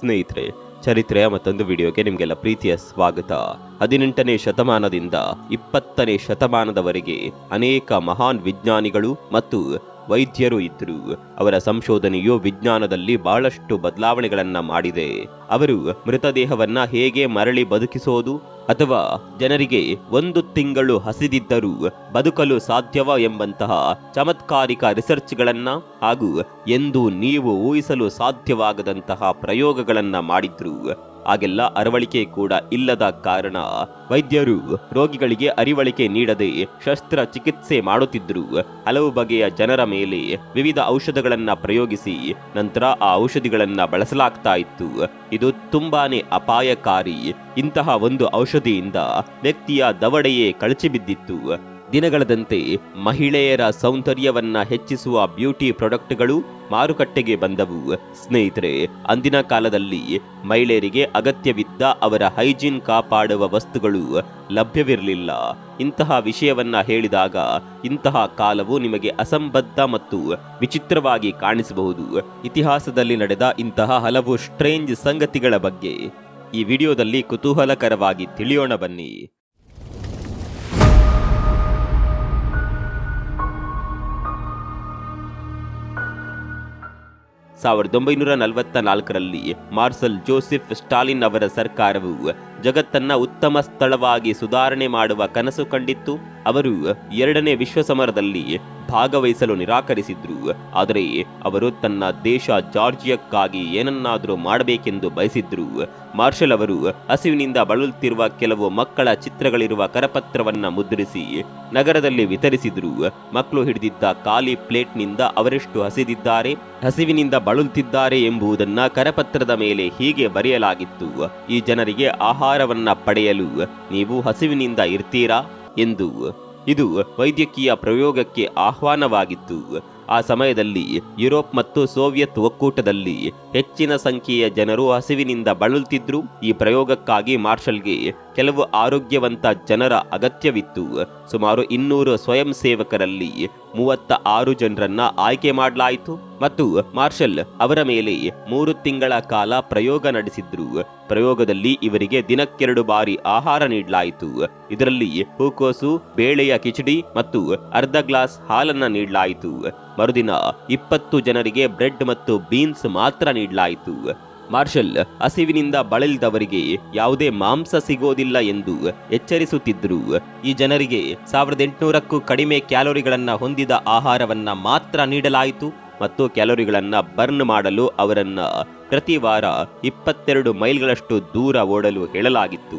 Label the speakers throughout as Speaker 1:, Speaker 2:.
Speaker 1: ಸ್ನೇಹಿತರೆ, ಚರಿತ್ರೆಯ ಮತ್ತೊಂದು ವಿಡಿಯೋಗೆ ನಿಮಗೆಲ್ಲ ಪ್ರೀತಿಯ ಸ್ವಾಗತ. ಹದಿನೆಂಟನೇ ಶತಮಾನದಿಂದ ಇಪ್ಪತ್ತನೇ ಶತಮಾನದವರೆಗೆ ಅನೇಕ ಮಹಾನ್ ವಿಜ್ಞಾನಿಗಳು ಮತ್ತು ವೈದ್ಯರು ಇದ್ದರು. ಅವರ ಸಂಶೋಧನೆಯು ವಿಜ್ಞಾನದಲ್ಲಿ ಬಹಳಷ್ಟು ಬದಲಾವಣೆಗಳನ್ನು ಮಾಡಿದೆ. ಅವರು ಮೃತದೇಹವನ್ನು ಹೇಗೆ ಮರಳಿ ಬದುಕಿಸೋದು ಅಥವಾ ಜನರಿಗೆ ಒಂದು ತಿಂಗಳು ಹಸಿದಿದ್ದರೂ ಬದುಕಲು ಸಾಧ್ಯವ ಎಂಬಂತಹ ಚಮತ್ಕಾರಿಕ ರಿಸರ್ಚ್ಗಳನ್ನು ಹಾಗೂ ಎಂದು ನೀವು ಊಹಿಸಲು ಸಾಧ್ಯವಾಗದಂತಹ ಪ್ರಯೋಗಗಳನ್ನು ಮಾಡಿದ್ರು. ಆಗೆಲ್ಲ ಅರವಳಿಕೆ ಕೂಡ ಇಲ್ಲದ ಕಾರಣ ವೈದ್ಯರು ರೋಗಿಗಳಿಗೆ ಅರಿವಳಿಕೆ ನೀಡದೆ ಶಸ್ತ್ರ ಚಿಕಿತ್ಸೆ ಮಾಡುತ್ತಿದ್ದರು. ಹಲವು ಬಗೆಯ ಜನರ ಮೇಲೆ ವಿವಿಧ ಔಷಧಗಳನ್ನು ಪ್ರಯೋಗಿಸಿ ನಂತರ ಆ ಔಷಧಿಗಳನ್ನ ಬಳಸಲಾಗ್ತಾ ಇತ್ತು. ಇದು ತುಂಬಾನೇ ಅಪಾಯಕಾರಿ. ಇಂತಹ ಒಂದು ಔಷಧಿಯಿಂದ ವ್ಯಕ್ತಿಯ ದವಡೆಯೇ ಕಳಚಿ ಬಿದ್ದಿತ್ತು ದಿನಗಳದಂತೆ ಮಹಿಳೆಯರ ಸೌಂದರ್ಯವನ್ನ ಹೆಚ್ಚಿಸುವ ಬ್ಯೂಟಿ ಪ್ರಾಡಕ್ಟ್ಗಳು ಮಾರುಕಟ್ಟೆಗೆ ಬಂದವು. ಸ್ನೇಹಿತರೆ, ಅಂದಿನ ಕಾಲದಲ್ಲಿ ಮಹಿಳೆಯರಿಗೆ ಅಗತ್ಯವಿದ್ದ ಅವರ ಹೈಜೀನ್ ಕಾಪಾಡುವ ವಸ್ತುಗಳು ಲಭ್ಯವಿರಲಿಲ್ಲ. ಇಂತಹ ವಿಷಯವನ್ನ ಹೇಳಿದಾಗ ಇಂತಹ ಕಾಲವು ನಿಮಗೆ ಅಸಂಬದ್ಧ ಮತ್ತು ವಿಚಿತ್ರವಾಗಿ ಕಾಣಿಸಬಹುದು. ಇತಿಹಾಸದಲ್ಲಿ ನಡೆದ ಇಂತಹ ಹಲವು ಸ್ಟ್ರೇಂಜ್ ಸಂಗತಿಗಳ ಬಗ್ಗೆ ಈ ವಿಡಿಯೋದಲ್ಲಿ ಕುತೂಹಲಕರವಾಗಿ ತಿಳಿಯೋಣ ಬನ್ನಿ. ಸಾವಿರದ ಒಂಬೈನೂರ ನಲವತ್ತ ನಾಲ್ಕರಲ್ಲಿ ಮಾರ್ಸಲ್ ಜೋಸೆಫ್ ಸ್ಟಾಲಿನ್ ಅವರ ಸರ್ಕಾರವು ಜಗತ್ತನ್ನ ಉತ್ತಮ ಸ್ಥಳವಾಗಿ ಸುಧಾರಣೆ ಮಾಡುವ ಕನಸು ಕಂಡಿತ್ತು. ಅವರು ಎರಡನೇ ವಿಶ್ವ ಸಮರದಲ್ಲಿ ಭಾಗವಹಿಸಲು ನಿರಾಕರಿಸಿದ್ರು. ಆದರೆ ಅವರು ತನ್ನ ದೇಶ ಜಾರ್ಜಿಯಕ್ಕಾಗಿ ಏನನ್ನಾದರೂ ಮಾಡಬೇಕೆಂದು ಬಯಸಿದ್ರು. ಮಾರ್ಷಲ್ ಅವರು ಹಸಿವಿನಿಂದ ಬಳಲುತ್ತಿರುವ ಕೆಲವು ಮಕ್ಕಳ ಚಿತ್ರಗಳಿರುವ ಕರಪತ್ರವನ್ನ ಮುದ್ರಿಸಿ ನಗರದಲ್ಲಿ ವಿತರಿಸಿದ್ರು. ಮಕ್ಕಳು ಹಿಡಿದಿದ್ದ ಖಾಲಿ ಪ್ಲೇಟ್ನಿಂದ ಅವರೆಷ್ಟು ಹಸಿದಿದ್ದಾರೆ, ಹಸಿವಿನಿಂದ ಬಳಲುತ್ತಿದ್ದಾರೆ ಎಂಬುದನ್ನ ಕರಪತ್ರದ ಮೇಲೆ ಹೀಗೆ ಬರೆಯಲಾಗಿತ್ತು. ಈ ಜನರಿಗೆ ಆಹಾರವನ್ನ ಪಡೆಯಲು ನೀವು ಹಸಿವಿನಿಂದ ಇರ್ತೀರಾ? ಎಂದು ಇದು ವೈದ್ಯಕೀಯ ಪ್ರಯೋಗಕ್ಕೆ ಆಹ್ವಾನವಾಗಿತ್ತು. ಆ ಸಮಯದಲ್ಲಿ ಯುರೋಪ್ ಮತ್ತು ಸೋವಿಯತ್ ಒಕ್ಕೂಟದಲ್ಲಿ ಹೆಚ್ಚಿನ ಸಂಖ್ಯೆಯ ಜನರು ಹಸಿವಿನಿಂದ ಬಳಲುತ್ತಿದ್ದರು ಈ ಪ್ರಯೋಗಕ್ಕಾಗಿ ಮಾರ್ಷಲ್ಗೆ ಕೆಲವು ಆರೋಗ್ಯವಂತ ಜನರ ಅಗತ್ಯವಿತ್ತು. ಸುಮಾರು ಇನ್ನೂರು ಸ್ವಯಂ ಸೇವಕರಲ್ಲಿ ಮೂವತ್ತ ಆರು ಜನರನ್ನ ಆಯ್ಕೆ ಮಾಡಲಾಯಿತು. ಮತ್ತು ಮಾರ್ಷಲ್ ಅವರ ಮೇಲೆ ಮೂರು ತಿಂಗಳ ಕಾಲ ಪ್ರಯೋಗ ನಡೆಸಿದ್ರು. ಪ್ರಯೋಗದಲ್ಲಿ ಇವರಿಗೆ ದಿನಕ್ಕೆರಡು ಬಾರಿ ಆಹಾರ ನೀಡಲಾಯಿತು. ಇದರಲ್ಲಿ ಹೂಕೋಸು, ಬೇಳೆಯ ಕಿಚಡಿ ಮತ್ತು ಅರ್ಧ ಗ್ಲಾಸ್ ಹಾಲನ್ನ ನೀಡಲಾಯಿತು. ಮರುದಿನ ಇಪ್ಪತ್ತು ಜನರಿಗೆ ಬ್ರೆಡ್ ಮತ್ತು ಬೀನ್ಸ್ ಮಾತ್ರ ನೀಡಲಾಯಿತು. ಮಾರ್ಷಲ್, ಹಸಿವಿನಿಂದ ಬಳಲಿದವರಿಗೆ ಯಾವುದೇ ಮಾಂಸ ಸಿಗೋದಿಲ್ಲ ಎಂದು ಎಚ್ಚರಿಸುತ್ತಿದ್ದರು. ಈ ಜನರಿಗೆ ಸಾವಿರದ ಎಂಟುನೂರಕ್ಕೂ ಕಡಿಮೆ ಕ್ಯಾಲೋರಿಗಳನ್ನು ಹೊಂದಿದ ಆಹಾರವನ್ನ ಮಾತ್ರ ನೀಡಲಾಯಿತು. ಮತ್ತು ಕ್ಯಾಲೋರಿಗಳನ್ನು ಬರ್ನ್ ಮಾಡಲು ಅವರನ್ನು ಪ್ರತಿ ವಾರ ಇಪ್ಪತ್ತೆರಡು ಮೈಲ್ಗಳಷ್ಟು ದೂರ ಓಡಲು ಹೇಳಲಾಗಿತ್ತು.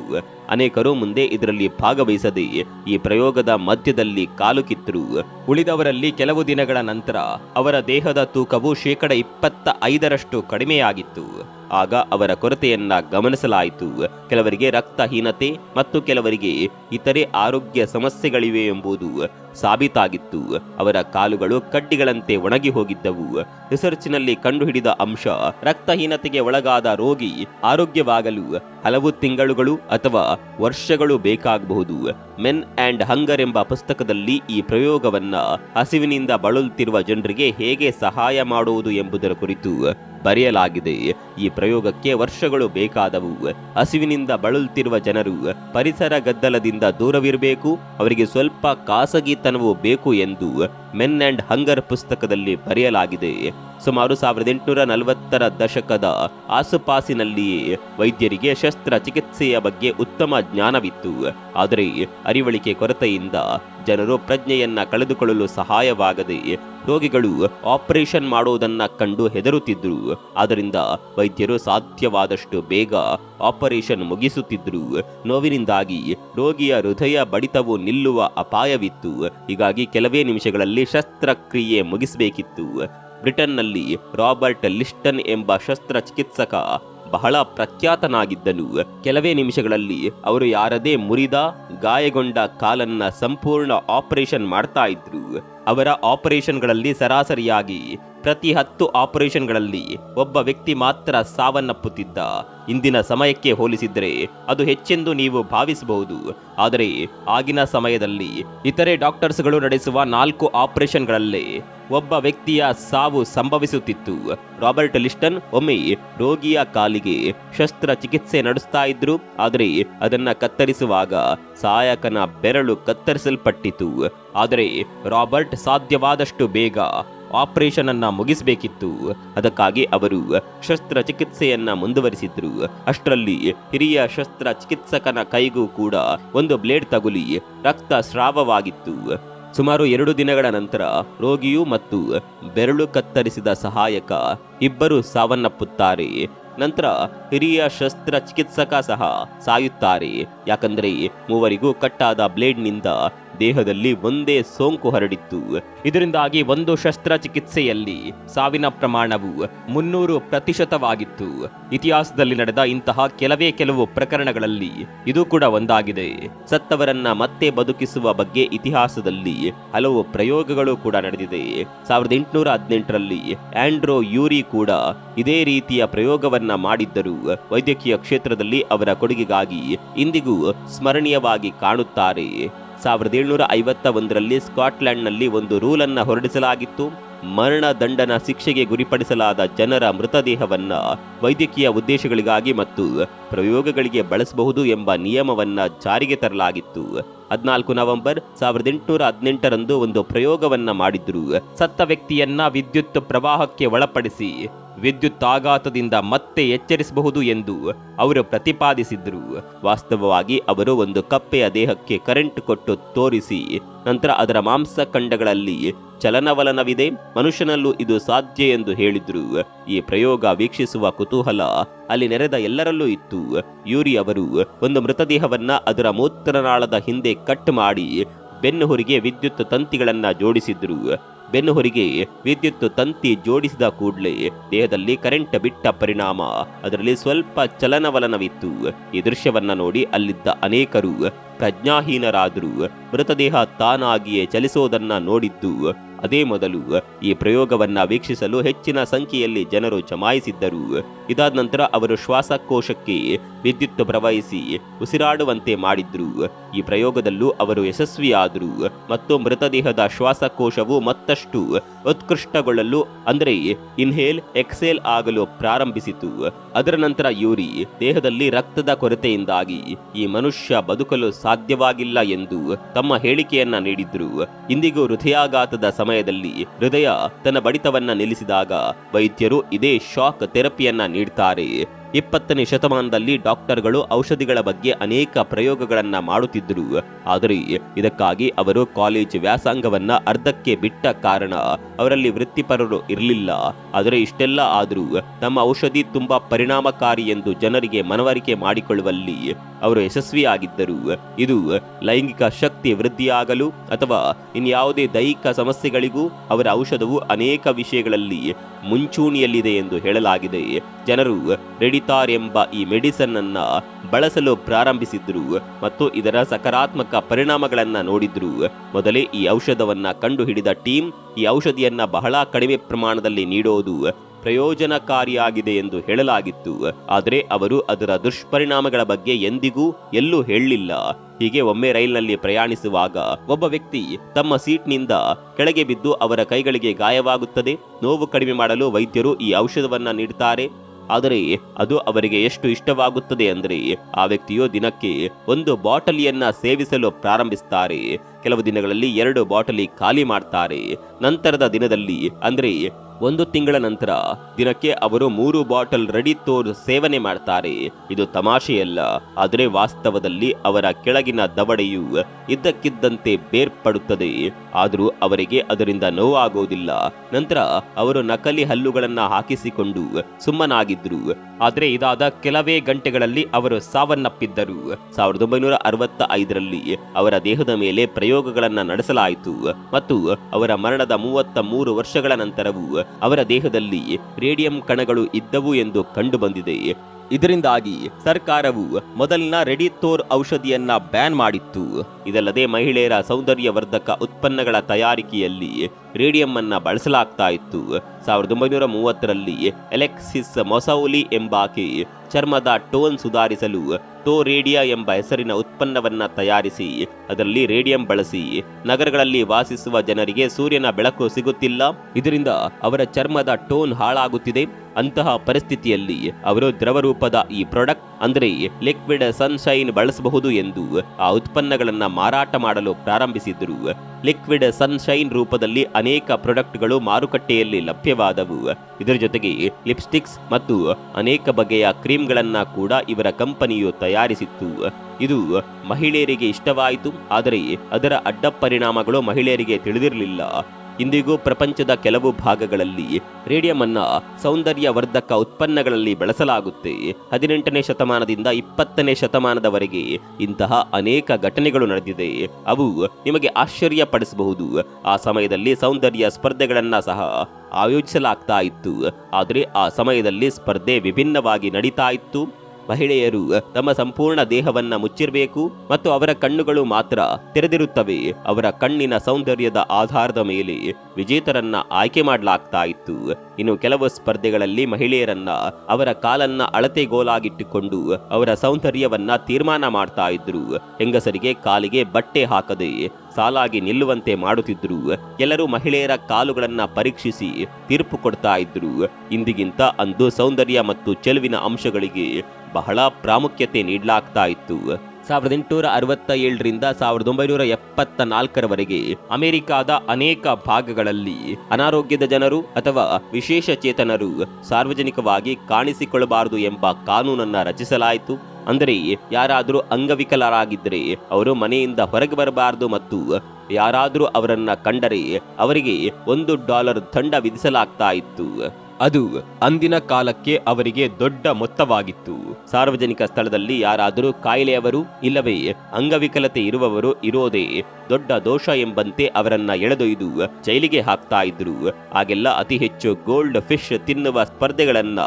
Speaker 1: ಅನೇಕರು ಮುಂದೆ ಇದರಲ್ಲಿ ಭಾಗವಹಿಸದೆ ಈ ಪ್ರಯೋಗದ ಮಧ್ಯದಲ್ಲಿ ಕಾಲು ಕಿತ್ತರು. ಉಳಿದವರಲ್ಲಿ ಕೆಲವು ದಿನಗಳ ನಂತರ ಅವರ ದೇಹದ ತೂಕವು ಶೇಕಡ ಇಪ್ಪತ್ತ ಐದರಷ್ಟು ಕಡಿಮೆಯಾಗಿತ್ತು. ಆಗ ಅವರ ಕೊರತೆಯನ್ನ ಗಮನಿಸಲಾಯಿತು. ಕೆಲವರಿಗೆ ರಕ್ತಹೀನತೆ ಮತ್ತು ಕೆಲವರಿಗೆ ಇತರೆ ಆರೋಗ್ಯ ಸಮಸ್ಯೆಗಳಿವೆ ಎಂಬುದು ಸಾಬೀತಾಗಿತ್ತು. ಅವರ ಕಾಲುಗಳು ಕಡ್ಡಿಗಳಂತೆ ಒಣಗಿ ಹೋಗಿದ್ದವು ರಿಸರ್ಚ್ನಲ್ಲಿ ಕಂಡುಹಿಡಿದ ಅಂಶ ರಕ್ತಹೀನತೆಗೆ ಒಳಗಾದ ರೋಗಿ ಆರೋಗ್ಯವಾಗಲು ಹಲವು ತಿಂಗಳುಗಳು ಅಥವಾ ವರ್ಷಗಳು ಬೇಕಾಗಬಹುದು. ಮೆನ್ ಅಂಡ್ ಹಂಗರ್ ಎಂಬ ಪುಸ್ತಕದಲ್ಲಿ ಈ ಪ್ರಯೋಗವನ್ನ ಹಸಿವಿನಿಂದ ಬಳಲುತ್ತಿರುವ ಜನರಿಗೆ ಹೇಗೆ ಸಹಾಯ ಮಾಡುವುದು ಎಂಬುದರ ಕುರಿತು ಬರೆಯಲಾಗಿದೆ. ಈ ಪ್ರಯೋಗಕ್ಕೆ ವರ್ಷಗಳು ಬೇಕಾದವು. ಹಸಿವಿನಿಂದ ಬಳಲುತ್ತಿರುವ ಜನರು ಪರಿಸರ ಗದ್ದಲದಿಂದ ದೂರವಿರಬೇಕು, ಅವರಿಗೆ ಸ್ವಲ್ಪ ಖಾಸಗಿತನವು ಬೇಕು ಎಂದು ಮೆನ್ ಅಂಡ್ ಹಂಗರ್ ಪುಸ್ತಕದಲ್ಲಿ ಬರೆಯಲಾಗಿದೆ. ಸುಮಾರು ಸಾವಿರದ ಎಂಟುನೂರ ನಲವತ್ತರ ದಶಕದ ಆಸುಪಾಸಿನಲ್ಲಿಯೇ ವೈದ್ಯರಿಗೆ ಶಸ್ತ್ರಚಿಕಿತ್ಸೆಯ ಬಗ್ಗೆ ಉತ್ತಮ ಜ್ಞಾನವಿತ್ತು. ಆದರೆ ಅರಿವಳಿಕೆ ಕೊರತೆಯಿಂದ ಜನರು ಪ್ರಜ್ಞೆಯನ್ನ ಕಳೆದುಕೊಳ್ಳಲು ಸಹಾಯವಾಗದೆ ರೋಗಿಗಳು ಆಪರೇಷನ್ ಮಾಡುವುದನ್ನ ಕಂಡು ಹೆದರುತ್ತಿದ್ದರು ಆದ್ದರಿಂದ ವೈದ್ಯರು ಸಾಧ್ಯವಾದಷ್ಟು ಬೇಗ ಆಪರೇಷನ್ ಮುಗಿಸುತ್ತಿದ್ದರು ನೋವಿನಿಂದಾಗಿ ರೋಗಿಯ ಹೃದಯ ಬಡಿತವು ನಿಲ್ಲುವ ಅಪಾಯವಿತ್ತು. ಹೀಗಾಗಿ ಕೆಲವೇ ನಿಮಿಷಗಳಲ್ಲಿ ಶಸ್ತ್ರಕ್ರಿಯೆ ಮುಗಿಸಬೇಕಿತ್ತು. ಬ್ರಿಟನ್ನಲ್ಲಿ ರಾಬರ್ಟ್ ಲಿಸ್ಟನ್ ಎಂಬ ಶಸ್ತ್ರಚಿಕಿತ್ಸಕ ಬಹಳ ಪ್ರಖ್ಯಾತನಾಗಿದ್ದನು. ಕೆಲವೇ ನಿಮಿಷಗಳಲ್ಲಿ ಅವರು ಯಾರದೇ ಮುರಿದ, ಗಾಯಗೊಂಡ ಕಾಲನ್ನ ಸಂಪೂರ್ಣ ಆಪರೇಷನ್ ಮಾಡ್ತಾ ಇದ್ರು. ಅವರ ಆಪರೇಷನ್ಗಳಲ್ಲಿ ಸರಾಸರಿಯಾಗಿ ಪ್ರತಿ ಹತ್ತು ಆಪರೇಷನ್ಗಳಲ್ಲಿ ಒಬ್ಬ ವ್ಯಕ್ತಿ ಮಾತ್ರ ಸಾವನ್ನಪ್ಪುತ್ತಿದ್ದ. ಇಂದಿನ ಸಮಯಕ್ಕೆ ಹೋಲಿಸಿದರೆ ಅದು ಹೆಚ್ಚೆಂದು ನೀವು ಭಾವಿಸಬಹುದು. ಆದರೆ ಆಗಿನ ಸಮಯದಲ್ಲಿ ಇತರೆ ಡಾಕ್ಟರ್ಸ್ಗಳು ನಡೆಸುವ ನಾಲ್ಕು ಆಪರೇಷನ್ಗಳಲ್ಲೇ ಒಬ್ಬ ವ್ಯಕ್ತಿಯ ಸಾವು ಸಂಭವಿಸುತ್ತಿತ್ತು. ರಾಬರ್ಟ್ ಲಿಸ್ಟನ್ ಒಮ್ಮೆ ರೋಗಿಯ ಕಾಲಿಗೆ ಶಸ್ತ್ರಚಿಕಿತ್ಸೆ ನಡೆಸ್ತಾ ಇದ್ರು. ಆದರೆ ಅದನ್ನ ಕತ್ತರಿಸುವಾಗ ಸಹಾಯಕನ ಬೆರಳು ಕತ್ತರಿಸಲ್ಪಟ್ಟಿತು. ಆದರೆ ರಾಬರ್ಟ್ ಸಾಧ್ಯವಾದಷ್ಟು ಬೇಗ ಆಪರೇಷನ್ ಅನ್ನ ಮುಗಿಸಬೇಕಿತ್ತು. ಅದಕ್ಕಾಗಿ ಅವರು ಶಸ್ತ್ರಚಿಕಿತ್ಸೆಯನ್ನ ಮುಂದುವರಿಸಿದ್ರು. ಅಷ್ಟರಲ್ಲಿ ಹಿರಿಯ ಶಸ್ತ್ರ ಚಿಕಿತ್ಸಕನ ಕೈಗೂ ಕೂಡ ಒಂದು ಬ್ಲೇಡ್ ತಗುಲಿ ರಕ್ತ ಸ್ರಾವವಾಗಿತ್ತು. ಸುಮಾರು ಎರಡು ದಿನಗಳ ನಂತರ ರೋಗಿಯು ಮತ್ತು ಬೆರಳು ಕತ್ತರಿಸಿದ ಸಹಾಯಕ ಇಬ್ಬರು ಸಾವನ್ನಪ್ಪುತ್ತಾರೆ. ನಂತರ ಹಿರಿಯ ಶಸ್ತ್ರ ಚಿಕಿತ್ಸಕ ಸಹ ಸಾಯುತ್ತಾರೆ. ಯಾಕಂದರೆ ಮೂವರಿಗೂ ಕಟ್ಟಾದ ಬ್ಲೇಡ್ನಿಂದ ದೇಹದಲ್ಲಿ ಒಂದೇ ಸೋಂಕು ಹರಡಿತ್ತು. ಇದರಿಂದಾಗಿ ಒಂದು ಶಸ್ತ್ರಚಿಕಿತ್ಸೆಯಲ್ಲಿ ಸಾವಿನ ಪ್ರಮಾಣವು ಮುನ್ನೂರು ಪ್ರತಿಶತವಾಗಿತ್ತು. ಇತಿಹಾಸದಲ್ಲಿ ನಡೆದ ಇಂತಹ ಕೆಲವೇ ಕೆಲವು ಪ್ರಕರಣಗಳಲ್ಲಿ ಇದು ಕೂಡ ಒಂದಾಗಿದೆ. ಸತ್ತವರನ್ನ ಮತ್ತೆ ಬದುಕಿಸುವ ಬಗ್ಗೆ ಇತಿಹಾಸದಲ್ಲಿ ಹಲವು ಪ್ರಯೋಗಗಳು ಕೂಡ ನಡೆದಿದೆ. ಸಾವಿರದ ಎಂಟುನೂರ ಹದಿನೆಂಟರಲ್ಲಿ ಆಂಡ್ರೋ ಯೂರಿ ಕೂಡ ಇದೇ ರೀತಿಯ ಪ್ರಯೋಗವನ್ನ ಮಾಡಿದ್ದರು. ವೈದ್ಯಕೀಯ ಕ್ಷೇತ್ರದಲ್ಲಿ ಅವರ ಕೊಡುಗೆಗಾಗಿ ಇಂದಿಗೂ ಸ್ಮರಣೀಯವಾಗಿ ಕಾಣುತ್ತಾರೆ. ಸಾವಿರದ ಏಳ್ನೂರ ಐವತ್ತ ಒಂದರಲ್ಲಿ ಸ್ಕಾಟ್ಲೆಂಡ್ನಲ್ಲಿ ಒಂದು ರೂಲನ್ನು ಹೊರಡಿಸಲಾಗಿತ್ತು. ಮರಣದಂಡನ ಶಿಕ್ಷೆಗೆ ಗುರಿಪಡಿಸಲಾದ ಜನರ ಮೃತದೇಹವನ್ನು ವೈದ್ಯಕೀಯ ಉದ್ದೇಶಗಳಿಗಾಗಿ ಮತ್ತು ಪ್ರಯೋಗಗಳಿಗೆ ಬಳಸಬಹುದು ಎಂಬ ನಿಯಮವನ್ನು ಜಾರಿಗೆ ತರಲಾಗಿತ್ತು. ಹದಿನಾಲ್ಕು ನವೆಂಬರ್ ಸಾವಿರದ ಎಂಟುನೂರ ಹದಿನೆಂಟರಂದು ಒಂದು ಪ್ರಯೋಗವನ್ನು ಮಾಡಿದ್ರು. ಸತ್ತ ವ್ಯಕ್ತಿಯನ್ನ ವಿದ್ಯುತ್ ಪ್ರವಾಹಕ್ಕೆ ಒಳಪಡಿಸಿ ವಿದ್ಯುತ್ ಆಘಾತದಿಂದ ಮತ್ತೆ ಎಚ್ಚರಿಸಬಹುದು ಎಂದು ಅವರು ಪ್ರತಿಪಾದಿಸಿದ್ರು. ವಾಸ್ತವವಾಗಿ ಅವರು ಒಂದು ಕಪ್ಪೆಯ ದೇಹಕ್ಕೆ ಕರೆಂಟ್ ಕೊಟ್ಟು ತೋರಿಸಿ, ನಂತರ ಅದರ ಮಾಂಸಖಂಡಗಳಲ್ಲಿ ಚಲನವಲನವಿದೆ, ಮನುಷ್ಯನಲ್ಲೂ ಇದು ಸಾಧ್ಯ ಎಂದು ಹೇಳಿದ್ರು. ಈ ಪ್ರಯೋಗ ವೀಕ್ಷಿಸುವ ಕುತೂಹಲ ಅಲ್ಲಿ ನೆರೆದ ಎಲ್ಲರಲ್ಲೂ ಇತ್ತು. ಯೂರಿ ಅವರು ಒಂದು ಮೃತದೇಹವನ್ನ ಅದರ ಮೂತ್ರನಾಳದ ಹಿಂದೆ ಕಟ್ ಮಾಡಿ ಬೆನ್ನು ಹೊರಿಗೆ ವಿದ್ಯುತ್ ತಂತಿಗಳನ್ನ ಜೋಡಿಸಿದ್ರು. ಬೆನ್ನು ಹೊರಿಗೆ ವಿದ್ಯುತ್ ತಂತಿ ಜೋಡಿಸಿದ ಕೂಡಲೇ ದೇಹದಲ್ಲಿ ಕರೆಂಟ್ ಬಿಟ್ಟ ಪರಿಣಾಮ. ಅದರಲ್ಲಿ ಸ್ವಲ್ಪ ಚಲನವಲನವಿತ್ತು. ಈ ದೃಶ್ಯವನ್ನ ನೋಡಿ ಅಲ್ಲಿದ್ದ ಅನೇಕರು ಪ್ರಜ್ಞಾಹೀನರಾದರು. ಮೃತದೇಹ ತಾನಾಗಿಯೇ ಚಲಿಸೋದನ್ನ ನೋಡಿದ್ದು. ಅದೇ ಮೊದಲು ಈ ಪ್ರಯೋಗವನ್ನ ವೀಕ್ಷಿಸಲು ಹೆಚ್ಚಿನ ಸಂಖ್ಯೆಯಲ್ಲಿ ಜನರು ಜಮಾಯಿಸಿದ್ದರು ಇದಾದ ನಂತರ ಅವರು ಶ್ವಾಸಕೋಶಕ್ಕೆ ವಿದ್ಯುತ್ ಪ್ರವಹಿಸಿ ಉಸಿರಾಡುವಂತೆ ಮಾಡಿದ್ರು. ಈ ಪ್ರಯೋಗದಲ್ಲೂ ಅವರು ಯಶಸ್ವಿಯಾದರು. ಮತ್ತು ಮೃತದೇಹದ ಶ್ವಾಸಕೋಶವು ಮತ್ತಷ್ಟು ಉತ್ಕೃಷ್ಟಗೊಳ್ಳಲು, ಅಂದರೆ ಇನ್ಹೇಲ್, ಎಕ್ಸೇಲ್ ಆಗಲು ಪ್ರಾರಂಭಿಸಿತು. ಅದರ ನಂತರ ಯೂರಿ ದೇಹದಲ್ಲಿ ರಕ್ತದ ಕೊರತೆಯಿಂದಾಗಿ ಈ ಮನುಷ್ಯ ಬದುಕಲು ಸಾಧ್ಯವಾಗಿಲ್ಲ ಎಂದು ತಮ್ಮ ಹೇಳಿಕೆಯನ್ನ ನೀಡಿದ್ರು. ಇಂದಿಗೂ ಹೃದಯಾಘಾತದ ಸಮಯದಲ್ಲಿ ಹೃದಯ ತನ್ನ ಬಡಿತವನ್ನ ನಿಲ್ಲಿಸಿದಾಗ ವೈದ್ಯರು ಇದೇ ಶಾಕ್ ಥೆರಪಿಯನ್ನ ನೀಡ್ತಾರೆ. ಇಪ್ಪತ್ತನೇ ಶತಮಾನದಲ್ಲಿ ಡಾಕ್ಟರ್ಗಳು ಔಷಧಿಗಳ ಬಗ್ಗೆ ಅನೇಕ ಪ್ರಯೋಗಗಳನ್ನ ಮಾಡುತ್ತಿದ್ದರು. ಆದರೆ ಇದಕ್ಕಾಗಿ ಅವರು ಕಾಲೇಜ್ ವ್ಯಾಸಂಗವನ್ನ ಅರ್ಧಕ್ಕೆ ಬಿಟ್ಟ ಕಾರಣ ಅವರಲ್ಲಿ ವೃತ್ತಿಪರರು ಇರಲಿಲ್ಲ. ಆದರೆ ಇಷ್ಟೆಲ್ಲ ಆದರೂ ನಮ್ಮ ಔಷಧಿ ತುಂಬಾ ಪರಿಣಾಮಕಾರಿ ಎಂದು ಜನರಿಗೆ ಮನವರಿಕೆ ಮಾಡಿಕೊಳ್ಳುವಲ್ಲಿ ಅವರು ಯಶಸ್ವಿಯಾಗಿದ್ದರು. ಇದು ಲೈಂಗಿಕ ಶಕ್ತಿ ವೃದ್ಧಿಯಾಗಲು ಅಥವಾ ಇನ್ಯಾವುದೇ ದೈಹಿಕ ಸಮಸ್ಯೆಗಳಿಗೂ ಅವರ ಔಷಧವು ಅನೇಕ ವಿಷಯಗಳಲ್ಲಿ ಮುಂಚೂಣಿಯಲ್ಲಿದೆ ಎಂದು ಹೇಳಲಾಗಿದೆ. ಜನರು ರೆಡಿತಾರ್ ಎಂಬ ಈ ಮೆಡಿಸನ್ ಅನ್ನ ಬಳಸಲು ಪ್ರಾರಂಭಿಸಿದ್ರು ಮತ್ತು ಇದರ ಸಕಾರಾತ್ಮಕ ಪರಿಣಾಮಗಳನ್ನ ನೋಡಿದ್ರು. ಮೊದಲೇ ಈ ಔಷಧವನ್ನ ಕಂಡುಹಿಡಿದ ಟೀಮ್ ಈ ಔಷಧಿಯನ್ನ ಬಹಳ ಕಡಿಮೆ ಪ್ರಮಾಣದಲ್ಲಿ ನೀಡೋದು ಪ್ರಯೋಜನಕಾರಿಯಾಗಿದೆ ಎಂದು ಹೇಳಲಾಗಿತ್ತು. ಆದರೆ ಅವರು ಅದರ ದುಷ್ಪರಿಣಾಮಗಳ ಬಗ್ಗೆ ಎಂದಿಗೂ ಎಲ್ಲೂ ಹೇಳಲಿಲ್ಲ. ಹೀಗೆ ಒಮ್ಮೆ ರೈಲ್ನಲ್ಲಿ ಪ್ರಯಾಣಿಸುವಾಗ ಒಬ್ಬ ವ್ಯಕ್ತಿ ತಮ್ಮ ಸೀಟ್ನಿಂದ ಕೆಳಗೆ ಬಿದ್ದು ಅವರ ಕೈಗಳಿಗೆ ಗಾಯವಾಗುತ್ತದೆ. ನೋವು ಕಡಿಮೆ ಮಾಡಲು ವೈದ್ಯರು ಈ ಔಷಧವನ್ನು ನೀಡುತ್ತಾರೆ. ಆದರೆ ಅದು ಅವರಿಗೆ ಎಷ್ಟು ಇಷ್ಟವಾಗುತ್ತದೆ ಅಂದರೆ ಆ ವ್ಯಕ್ತಿಯು ದಿನಕ್ಕೆ ಒಂದು ಬಾಟಲಿಯನ್ನ ಸೇವಿಸಲು ಪ್ರಾರಂಭಿಸ್ತಾರೆ ಕೆಲವು ದಿನಗಳಲ್ಲಿ ಎರಡು ಬಾಟಲಿ ಖಾಲಿ ಮಾಡ್ತಾರೆ. ನಂತರದ ದಿನದಲ್ಲಿ, ಅಂದ್ರೆ ಒಂದು ತಿಂಗಳ ನಂತರ ದಿನಕ್ಕೆ ಅವರು ಮೂರು ಬಾಟಲ್ ರೆಡಿ ತೋರ್ ಸೇವನೆ ಮಾಡ್ತಾರೆ. ಇದು ತಮಾಷೆಯಲ್ಲ, ಆದರೆ ವಾಸ್ತವದಲ್ಲಿ ಅವರ ಕೆಳಗಿನ ದವಡೆಯು ಇದ್ದಕ್ಕಿದ್ದಂತೆ ಬೇರ್ಪಡುತ್ತದೆ. ಆದರೂ ಅವರಿಗೆ ಅದರಿಂದ ನೋವಾಗೋದಿಲ್ಲ ನಂತರ ಅವರು ನಕಲಿ ಹಲ್ಲುಗಳನ್ನ ಹಾಕಿಸಿಕೊಂಡು ಸುಮ್ಮನಾಗಿದ್ರು. ಆದರೆ ಇದಾದ ಕೆಲವೇ ಗಂಟೆಗಳಲ್ಲಿ ಅವರು ಸಾವನ್ನಪ್ಪಿದ್ದರು. ಸಾವಿರದ ಒಂಬೈನೂರ ಅರವತ್ತ ಐದರಲ್ಲಿ ಅವರ ದೇಹದ ಮೇಲೆ ಪ್ರಯೋಗಗಳನ್ನು ನಡೆಸಲಾಯಿತು. ಮತ್ತು ಅವರ ಮರಣದ ಮೂವತ್ತ ಮೂರು ವರ್ಷಗಳ ನಂತರವೂ ಅವರ ದೇಹದಲ್ಲಿ ರೇಡಿಯಂ ಕಣಗಳು ಇದ್ದವು ಎಂದು ಕಂಡುಬಂದಿದೆ. ಇದರಿಂದಾಗಿ ಸರ್ಕಾರವು ಮೊದಲಿನ ರೆಡಿಥೋರ್ ಔಷಧಿಯನ್ನ ಬ್ಯಾನ್ ಮಾಡಿತ್ತು. ಇದಲ್ಲದೆ ಮಹಿಳೆಯರ ಸೌಂದರ್ಯವರ್ಧಕ ಉತ್ಪನ್ನಗಳ ತಯಾರಿಕೆಯಲ್ಲಿ ರೇಡಿಯಂ ಅನ್ನ ಬಳಸಲಾಗ್ತಾ ಇತ್ತು. ಸಾವಿರದ ಒಂಬೈನೂರ ಮೂವತ್ತರಲ್ಲಿ ಎಲೆಕ್ಸಿಸ್ ಮೊಸೌಲಿ ಎಂಬಾಕೆ ಚರ್ಮದ ಟೋನ್ ಸುಧಾರಿಸಲು ಟೋ ರೇಡಿಯಾ ಎಂಬ ಹೆಸರಿನ ಉತ್ಪನ್ನವನ್ನ ತಯಾರಿಸಿ, ಅದರಲ್ಲಿ ರೇಡಿಯಂ ಬಳಸಿ ನಗರಗಳಲ್ಲಿ ವಾಸಿಸುವ ಜನರಿಗೆ ಸೂರ್ಯನ ಬೆಳಕು ಸಿಗುತ್ತಿಲ್ಲ. ಇದರಿಂದ ಅವರ ಚರ್ಮದ ಟೋನ್ ಹಾಳಾಗುತ್ತಿದೆ. ಅಂತಹ ಪರಿಸ್ಥಿತಿಯಲ್ಲಿ ಅವರು ದ್ರವ ರೂಪದ ಈ ಪ್ರಾಡಕ್ಟ್ ಅಂದರೆ ಲಿಕ್ವಿಡ್ ಸನ್ಶೈನ್ ಬಳಸಬಹುದು ಎಂದು ಆ ಉತ್ಪನ್ನಗಳನ್ನು ಮಾರಾಟ ಮಾಡಲು ಪ್ರಾರಂಭಿಸಿದರು. ಲಿಕ್ವಿಡ್ ಸನ್ಶೈನ್ ರೂಪದಲ್ಲಿ ಅನೇಕ ಪ್ರಾಡಕ್ಟ್ಗಳು ಮಾರುಕಟ್ಟೆಯಲ್ಲಿ ಲಭ್ಯವಾದವು. ಇದರ ಜೊತೆಗೆ ಲಿಪ್ಸ್ಟಿಕ್ಸ್ ಮತ್ತು ಅನೇಕ ಬಗೆಯ ಕ್ರೀಮ್ಗಳನ್ನು ಕೂಡ ಇವರ ಕಂಪನಿಯು ತಯಾರಿಸಿತ್ತು. ಇದು ಮಹಿಳೆಯರಿಗೆ ಇಷ್ಟವಾಯಿತು, ಆದರೆ ಅದರ ಅಡ್ಡ ಪರಿಣಾಮಗಳು ಮಹಿಳೆಯರಿಗೆ ತಿಳಿದಿರಲಿಲ್ಲ. ಇಂದಿಗೂ ಪ್ರಪಂಚದ ಕೆಲವು ಭಾಗಗಳಲ್ಲಿ ರೇಡಿಯಂ ಅನ್ನ ಸೌಂದರ್ಯವರ್ಧಕ ಉತ್ಪನ್ನಗಳಲ್ಲಿ ಬಳಸಲಾಗುತ್ತೆ. ಹದಿನೆಂಟನೇ ಶತಮಾನದಿಂದ ಇಪ್ಪತ್ತನೇ ಶತಮಾನದವರೆಗೆ ಇಂತಹ ಅನೇಕ ಘಟನೆಗಳು ನಡೆದಿದೆ. ಅವು ನಿಮಗೆ ಆಶ್ಚರ್ಯಪಡಿಸಬಹುದು. ಆ ಸಮಯದಲ್ಲಿ ಸೌಂದರ್ಯ ಸ್ಪರ್ಧೆಗಳನ್ನ ಸಹ ಆಯೋಜಿಸಲಾಗ್ತಾ ಇತ್ತು. ಆದರೆ ಆ ಸಮಯದಲ್ಲಿ ಸ್ಪರ್ಧೆ ವಿಭಿನ್ನವಾಗಿ ನಡೀತಾ ಇತ್ತು. ಮಹಿಳೆಯರು ತಮ್ಮ ಸಂಪೂರ್ಣ ದೇಹವನ್ನ ಮುಚ್ಚಿರಬೇಕು ಮತ್ತು ಅವರ ಕಣ್ಣುಗಳು ಮಾತ್ರ ತೆರೆದಿರುತ್ತವೆ. ಅವರ ಕಣ್ಣಿನ ಸೌಂದರ್ಯದ ಆಧಾರದ ಮೇಲೆ ವಿಜೇತರನ್ನ ಆಯ್ಕೆ ಮಾಡಲಾಗ್ತಾ ಇತ್ತು ಇನ್ನು ಕೆಲವು ಸ್ಪರ್ಧೆಗಳಲ್ಲಿ ಮಹಿಳೆಯರನ್ನ ಅವರ ಕಾಲನ್ನ ಅಳತೆಗೋಲಾಗಿಟ್ಟುಕೊಂಡು ಅವರ ಸೌಂದರ್ಯವನ್ನ ತೀರ್ಮಾನ ಮಾಡ್ತಾ ಇದ್ರು ಹೆಂಗಸರಿಗೆ ಕಾಲಿಗೆ ಬಟ್ಟೆ ಹಾಕದೆ ಸಾಲಾಗಿ ನಿಲ್ಲುವಂತೆ ಮಾಡುತ್ತಿದ್ರು. ಎಲ್ಲರೂ ಮಹಿಳೆಯರ ಕಾಲುಗಳನ್ನ ಪರೀಕ್ಷಿಸಿ ತೀರ್ಪು ಕೊಡ್ತಾ ಇದ್ರು ಇಂದಿಗಿಂತ ಅಂದು ಸೌಂದರ್ಯ ಮತ್ತು ಚೆಲುವಿನ ಅಂಶಗಳಿಗೆ ಬಹಳ ಪ್ರಾಮುಖ್ಯತೆ ನೀಡಲಾಗ್ತಾ ಇತ್ತು. ಸಾವಿರದ ಎಂಟುನೂರ ಅರವತ್ತ ಏಳರಿಂದ ಸಾವಿರದ ಒಂಬೈನೂರ ಎಪ್ಪತ್ತ ನಾಲ್ಕರವರೆಗೆ ಅಮೆರಿಕಾದ ಅನೇಕ ಭಾಗಗಳಲ್ಲಿ ಅನಾರೋಗ್ಯದ ಜನರು ಅಥವಾ ವಿಶೇಷ ಚೇತನರು ಸಾರ್ವಜನಿಕವಾಗಿ ಕಾಣಿಸಿಕೊಳ್ಳಬಾರದು ಎಂಬ ಕಾನೂನನ್ನ ರಚಿಸಲಾಯಿತು. ಅಂದರೆ ಯಾರಾದರೂ ಅಂಗವಿಕಲರಾಗಿದ್ದರೆ ಅವರು ಮನೆಯಿಂದ ಹೊರಗೆ ಬರಬಾರದು ಮತ್ತು ಯಾರಾದರೂ ಅವರನ್ನ ಕಂಡರೆ ಅವರಿಗೆ ಒಂದು ಡಾಲರ್ ದಂಡ ವಿಧಿಸಲಾಗ್ತಾ ಇತ್ತು. ಅದು ಅಂದಿನ ಕಾಲಕ್ಕೆ ಅವರಿಗೆ ದೊಡ್ಡ ಮೊತ್ತವಾಗಿತ್ತು. ಸಾರ್ವಜನಿಕ ಸ್ಥಳದಲ್ಲಿ ಯಾರಾದರೂ ಕಾಯಿಲೆಯವರು ಇಲ್ಲವೇ? ಅಂಗವಿಕಲತೆ ಇರುವವರು ಇರೋದೇ? ದೊಡ್ಡ ದೋಷ ಎಂಬಂತೆ ಅವರನ್ನ ಎಳೆದೊಯ್ದು ಜೈಲಿಗೆ ಹಾಕ್ತಾ ಇದ್ರು. ಆಗೆಲ್ಲ ಅತಿ ಹೆಚ್ಚು ಗೋಲ್ಡ್ ಫಿಶ್ ತಿನ್ನುವ ಸ್ಪರ್ಧೆಗಳನ್ನ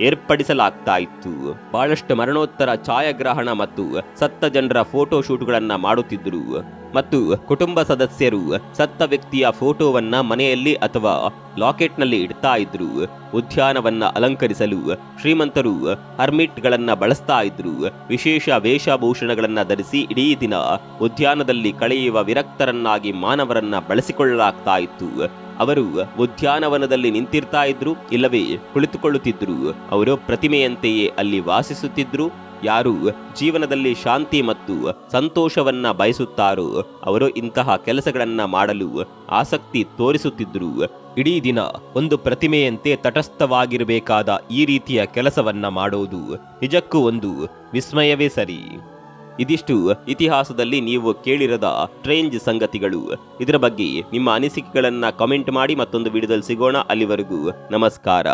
Speaker 1: ಏರ್ಪಡಿಸಲಾಗ್ತಾ ಇತ್ತು ಬಹಳಷ್ಟು ಮರಣೋತ್ತರ ಛಾಯಾಗ್ರಹಣ ಮತ್ತು ಸತ್ತ ಜನರ ಫೋಟೋ ಶೂಟ್ಗಳನ್ನ ಮಾಡುತ್ತಿದ್ದರು. ಮತ್ತು ಕುಟುಂಬ ಸದಸ್ಯರು ಸತ್ತ ವ್ಯಕ್ತಿಯ ಫೋಟೋವನ್ನ ಮನೆಯಲ್ಲಿ ಅಥವಾ ಲಾಕೆಟ್ನಲ್ಲಿ ಇಡ್ತಾ ಇದ್ರು ಉದ್ಯಾನವನ್ನ ಅಲಂಕರಿಸಲು ಶ್ರೀಮಂತರು ಹರ್ಮಿಟ್ಗಳನ್ನ ಬಳಸ್ತಾ ಇದ್ರು ವಿಶೇಷ ವೇಷಭೂಷಣಗಳನ್ನ ಧರಿಸಿ ಇಡೀ ದಿನ ಉದ್ಯಾನದಲ್ಲಿ ಕಳೆಯುವ ವಿರಕ್ತರನ್ನಾಗಿ ಮಾನವರನ್ನ ಬಳಸಿಕೊಳ್ಳಲಾಗ್ತಾ ಇತ್ತು ಅವರು ಉದ್ಯಾನವನದಲ್ಲಿ ನಿಂತಿರ್ತಾ ಇದ್ರು, ಇಲ್ಲವೇ ಕುಳಿತುಕೊಳ್ಳುತ್ತಿದ್ರು. ಅವರು ಪ್ರತಿಮೆಯಂತೆಯೇ ಅಲ್ಲಿ ವಾಸಿಸುತ್ತಿದ್ರು. ಯಾರು ಜೀವನದಲ್ಲಿ ಶಾಂತಿ ಮತ್ತು ಸಂತೋಷವನ್ನ ಬಯಸುತ್ತಾರೋ, ಅವರು ಇಂತಹ ಕೆಲಸಗಳನ್ನ ಮಾಡಲು ಆಸಕ್ತಿ ತೋರಿಸುತ್ತಿದ್ರು. ಇಡೀ ದಿನ ಒಂದು ಪ್ರತಿಮೆಯಂತೆ ತಟಸ್ಥವಾಗಿರಬೇಕಾದ ಈ ರೀತಿಯ ಕೆಲಸವನ್ನ ಮಾಡೋದು ನಿಜಕ್ಕೂ ಒಂದು ವಿಸ್ಮಯವೇ ಸರಿ. ಇದಿಷ್ಟು ಇತಿಹಾಸದಲ್ಲಿ ನೀವು ಕೇಳಿರದ ಟ್ರೇಂಜ್ ಸಂಗತಿಗಳು. ಇದರ ಬಗ್ಗೆ ನಿಮ್ಮ ಅನಿಸಿಕೆಗಳನ್ನು ಕಮೆಂಟ್ ಮಾಡಿ ಮತ್ತೊಂದು ವಿಡಿಯೋದಲ್ಲಿ ಸಿಗೋಣ. ಅಲ್ಲಿವರೆಗೂ ನಮಸ್ಕಾರ.